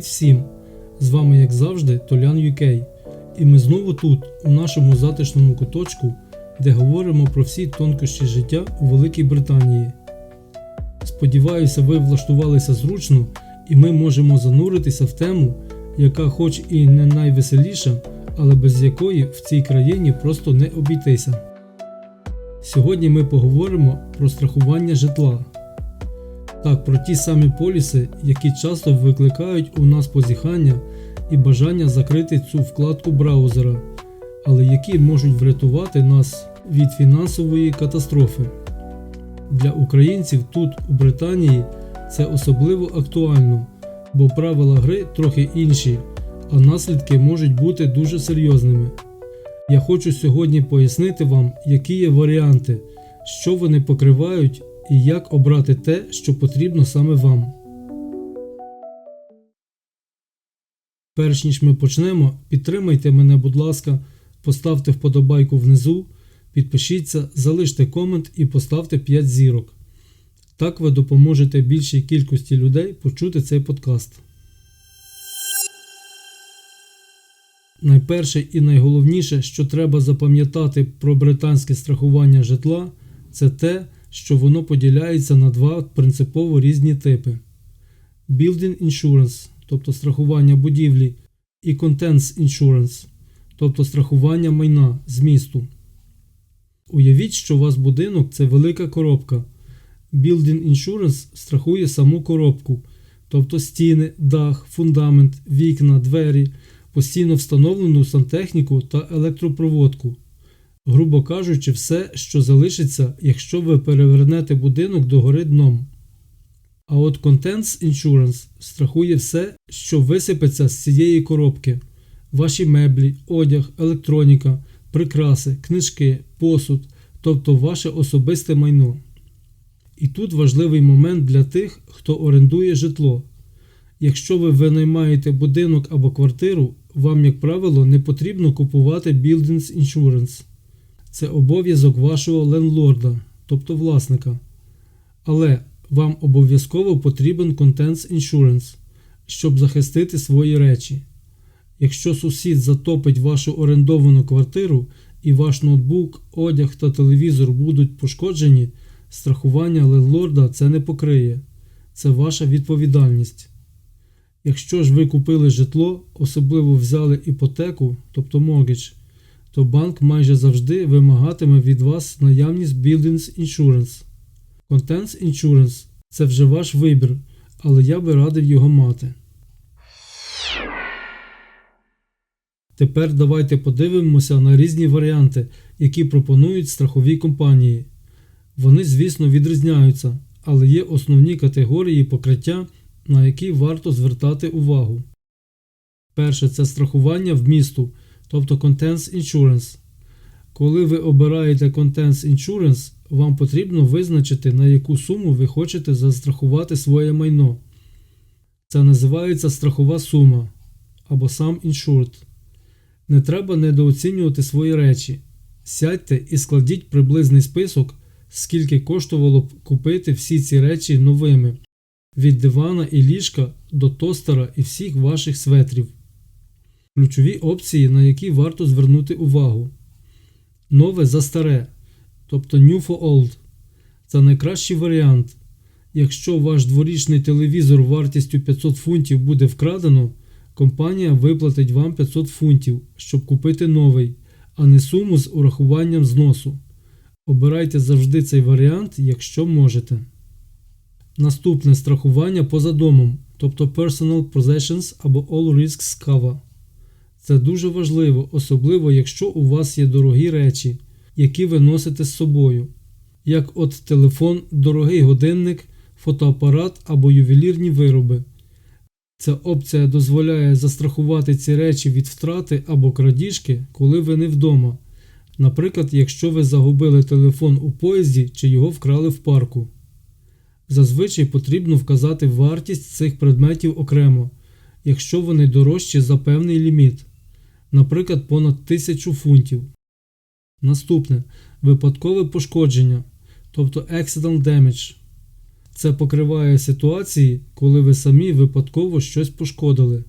Привіт всім! З вами, як завжди, Толян UK. І ми знову тут, у нашому затишному куточку, де говоримо про всі тонкощі життя у Великій Британії. Сподіваюся, ви влаштувалися зручно і ми можемо зануритися в тему, яка, хоч і не найвеселіша, але без якої в цій країні просто не обійтися. Сьогодні ми поговоримо про страхування житла. Так, про ті самі поліси, які часто викликають у нас позіхання і бажання закрити цю вкладку браузера, але які можуть врятувати нас від фінансової катастрофи. Для українців тут, у Британії, це особливо актуально, бо правила гри трохи інші, а наслідки можуть бути дуже серйозними. Я хочу сьогодні пояснити вам, які є варіанти, що вони покривають і як обрати те, що потрібно саме вам. Перш ніж ми почнемо, підтримайте мене, будь ласка, поставте вподобайку внизу, підпишіться, залиште комент і поставте 5 зірок. Так ви допоможете більшій кількості людей почути цей подкаст. Найперше і найголовніше, що треба запам'ятати про британське страхування житла, це те, що воно поділяється на два принципово різні типи: Building Insurance, тобто страхування будівлі, і Contents Insurance, тобто страхування майна змісту. Уявіть, що у вас будинок це велика коробка. Building Insurance страхує саму коробку, тобто стіни, дах, фундамент, вікна, двері, постійно встановлену сантехніку та електропроводку. Грубо кажучи, все, що залишиться, якщо ви перевернете будинок догори дном. А от Contents Insurance страхує все, що висипеться з цієї коробки: ваші меблі, одяг, електроніка, прикраси, книжки, посуд, тобто ваше особисте майно. І тут важливий момент для тих, хто орендує житло. Якщо ви винаймаєте будинок або квартиру, вам, як правило, не потрібно купувати Buildings Insurance. Це обов'язок вашого лендлорда, тобто власника. Але вам обов'язково потрібен Contents Insurance, щоб захистити свої речі. Якщо сусід затопить вашу орендовану квартиру і ваш ноутбук, одяг та телевізор будуть пошкоджені, страхування лендлорда це не покриє. Це ваша відповідальність. Якщо ж ви купили житло, особливо взяли іпотеку, тобто mortgage, то банк майже завжди вимагатиме від вас наявність Buildings Insurance. Contents Insurance – це вже ваш вибір, але я би радив його мати. Тепер давайте подивимося на різні варіанти, які пропонують страхові компанії. Вони, звісно, відрізняються, але є основні категорії покриття, на які варто звертати увагу. Перше це страхування вмісту, тобто Contents Insurance. Коли ви обираєте Contents Insurance, вам потрібно визначити, на яку суму ви хочете застрахувати своє майно. Це називається страхова сума або сам insured. Не треба недооцінювати свої речі. Сядьте і складіть приблизний список, скільки коштувало б купити всі ці речі новими від дивана і ліжка до тостера і всіх ваших светрів. Ключові опції, на які варто звернути увагу. Нове за старе, тобто New for Old. Це найкращий варіант. Якщо ваш дворічний телевізор вартістю 500 фунтів буде вкрадено, компанія виплатить вам 500 фунтів, щоб купити новий, а не суму з урахуванням зносу. Обирайте завжди цей варіант, якщо можете. Наступне страхування поза домом, тобто Personal Possessions або All Risks Cover. Це дуже важливо, особливо якщо у вас є дорогі речі, які ви носите з собою, як от телефон, дорогий годинник, фотоапарат або ювелірні вироби. Ця опція дозволяє застрахувати ці речі від втрати або крадіжки, коли ви не вдома. Наприклад, якщо ви загубили телефон у поїзді чи його вкрали в парку. Зазвичай потрібно вказати вартість цих предметів окремо, якщо вони дорожчі за певний ліміт, наприклад, понад 1000 фунтів. Наступне випадкове пошкодження, тобто accident damage. Це покриває ситуації, коли ви самі випадково щось пошкодили.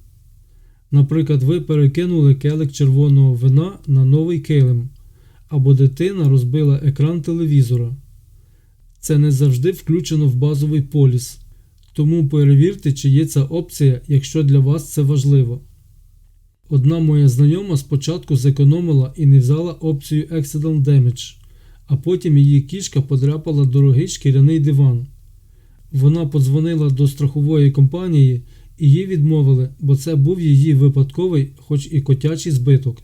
Наприклад, ви перекинули келик червоного вина на новий килим, або дитина розбила екран телевізора. Це не завжди включено в базовий поліс, тому перевірте, чи є ця опція, якщо для вас це важливо. Одна моя знайома спочатку зекономила і не взяла опцію Accident Damage, а потім її кішка подряпала дорогий шкіряний диван. Вона подзвонила до страхової компанії і їй відмовили, бо це був її випадковий, хоч і котячий збиток,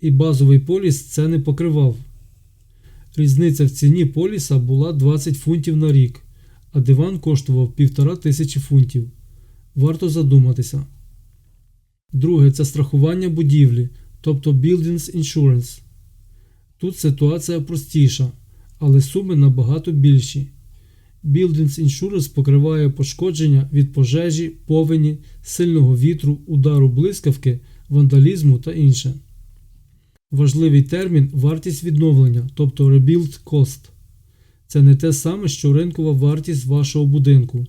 і базовий поліс це не покривав. Різниця в ціні поліса була 20 фунтів на рік, а диван коштував півтора тисячі фунтів. Варто задуматися. Друге це страхування будівлі, тобто Buildings Insurance. Тут ситуація простіша, але суми набагато більші. Buildings Insurance покриває пошкодження від пожежі, повені, сильного вітру, удару блискавки, вандалізму та інше. Важливий термін вартість відновлення, тобто Rebuild Cost. Це не те саме, що ринкова вартість вашого будинку.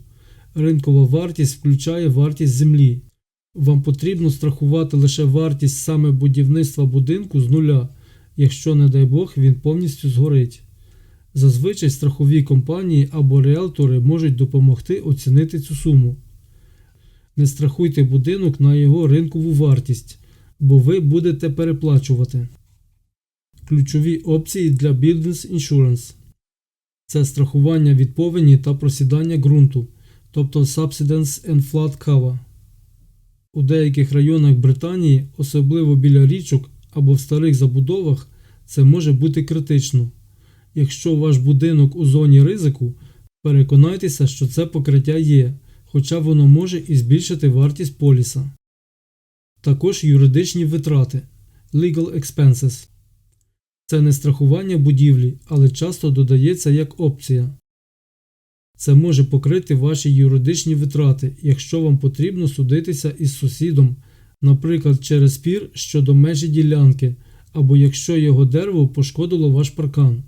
Ринкова вартість включає вартість землі. Вам потрібно страхувати лише вартість саме будівництва будинку з нуля, якщо, не дай Бог, він повністю згорить. Зазвичай страхові компанії або ріелтори можуть допомогти оцінити цю суму. Не страхуйте будинок на його ринкову вартість, бо ви будете переплачувати. Ключові опції для Buildings Insurance це страхування від повені та просідання ґрунту, тобто Subsidence and Flood Cover. У деяких районах Британії, особливо біля річок або в старих забудовах, це може бути критично. Якщо ваш будинок у зоні ризику, переконайтеся, що це покриття є, хоча воно може і збільшити вартість поліса. Також юридичні витрати Legal Expenses. Це не страхування будівлі, але часто додається як опція. Це може покрити ваші юридичні витрати, якщо вам потрібно судитися із сусідом, наприклад, через спір щодо межі ділянки, або якщо його дерево пошкодило ваш паркан.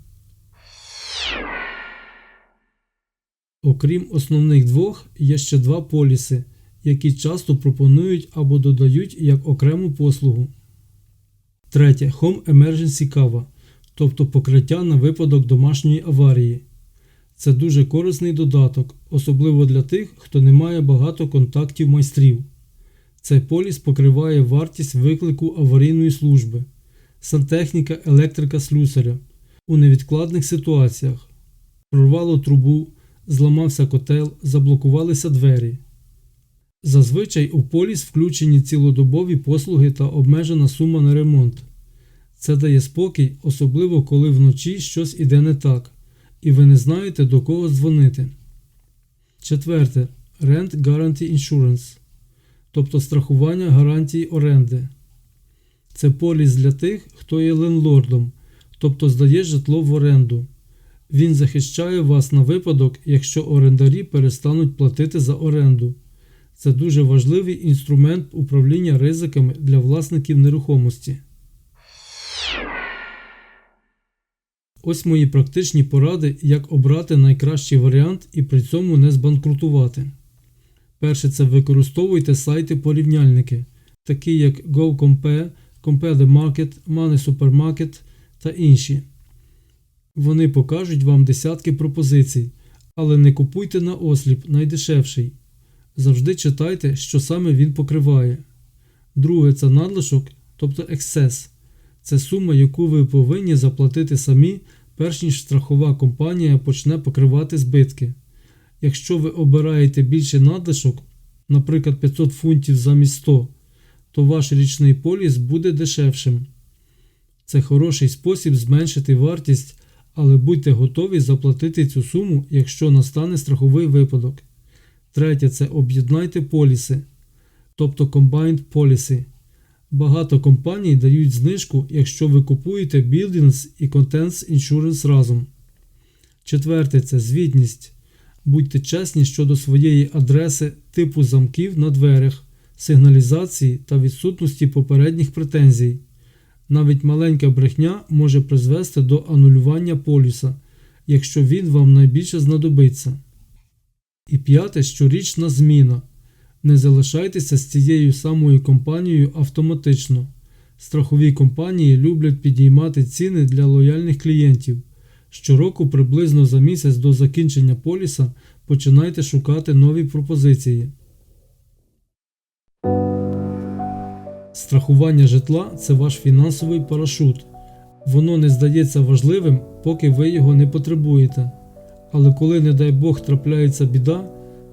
Окрім основних двох, є ще два поліси, які часто пропонують або додають як окрему послугу. Третє Home Emergency Cover, тобто покриття на випадок домашньої аварії. Це дуже корисний додаток, особливо для тих, хто не має багато контактів майстрів. Цей поліс покриває вартість виклику аварійної служби, сантехніка електрика слюсаря у невідкладних ситуаціях. Прорвало трубу, зламався котел, заблокувалися двері. Зазвичай у поліс включені цілодобові послуги та обмежена сума на ремонт. Це дає спокій, особливо коли вночі щось іде не так, і ви не знаєте до кого дзвонити. Четверте. Rent Guarantee Insurance, тобто страхування гарантії оренди. Це поліс для тих, хто є ленлордом, тобто здає житло в оренду. Він захищає вас на випадок, якщо орендарі перестануть платити за оренду. Це дуже важливий інструмент управління ризиками для власників нерухомості. Ось мої практичні поради, як обрати найкращий варіант і при цьому не збанкрутувати. Перше це використовуйте сайти-порівняльники, такі як GoCompare, Compare the Market, Money Supermarket та інші. Вони покажуть вам десятки пропозицій, але не купуйте на осліп найдешевший. Завжди читайте, що саме він покриває. Друге це надлишок, тобто ексцес. Це сума, яку ви повинні заплатити самі, перш ніж страхова компанія почне покривати збитки. Якщо ви обираєте більше надлишок, наприклад 500 фунтів замість 100, то ваш річний поліс буде дешевшим. Це хороший спосіб зменшити вартість, але будьте готові заплатити цю суму, якщо настане страховий випадок. Третє це об'єднайте поліси, тобто Combined Policy. Багато компаній дають знижку, якщо ви купуєте Buildings і Contents Insurance разом. Четверте це звітність. Будьте чесні щодо своєї адреси, типу замків на дверях, сигналізації та відсутності попередніх претензій. Навіть маленька брехня може призвести до анулювання полюса, якщо він вам найбільше знадобиться. І п'яте щорічна зміна. Не залишайтеся з цією самою компанією автоматично. Страхові компанії люблять підіймати ціни для лояльних клієнтів. Щороку приблизно за місяць до закінчення поліса починайте шукати нові пропозиції. Страхування житла це ваш фінансовий парашут. Воно не здається важливим, поки ви його не потребуєте. Але коли, не дай Бог, трапляється біда,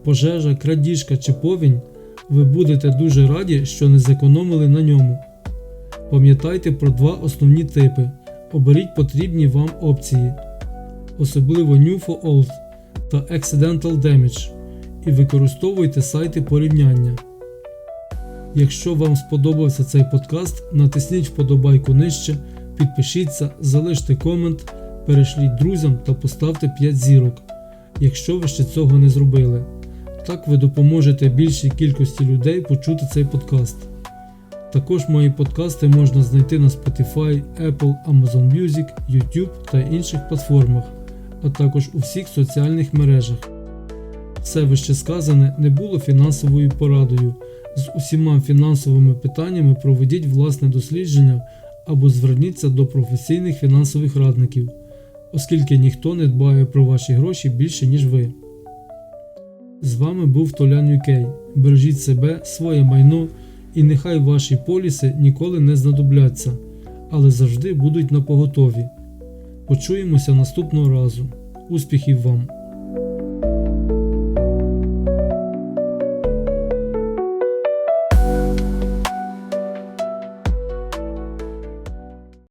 пожежа, крадіжка чи повінь, ви будете дуже раді, що не зекономили на ньому. Пам'ятайте про два основні типи. Оберіть потрібні вам опції, особливо New for Old та Accidental Damage, і використовуйте сайти порівняння. Якщо вам сподобався цей подкаст, натисніть вподобайку нижче, підпишіться, залиште комент, перешліть друзям та поставте 5 зірок, якщо ви ще цього не зробили. Так ви допоможете більшій кількості людей почути цей подкаст. Також мої подкасти можна знайти на Spotify, Apple, Amazon Music, YouTube та інших платформах, а також у всіх соціальних мережах. Все вище сказане не було фінансовою порадою. З усіма фінансовими питаннями проведіть власне дослідження або зверніться до професійних фінансових радників, оскільки ніхто не дбає про ваші гроші більше, ніж ви. З вами був Толян UK. Бережіть себе, своє майно і нехай ваші поліси ніколи не знадобляться, але завжди будуть на поготові. Почуємося наступного разу. Успіхів вам!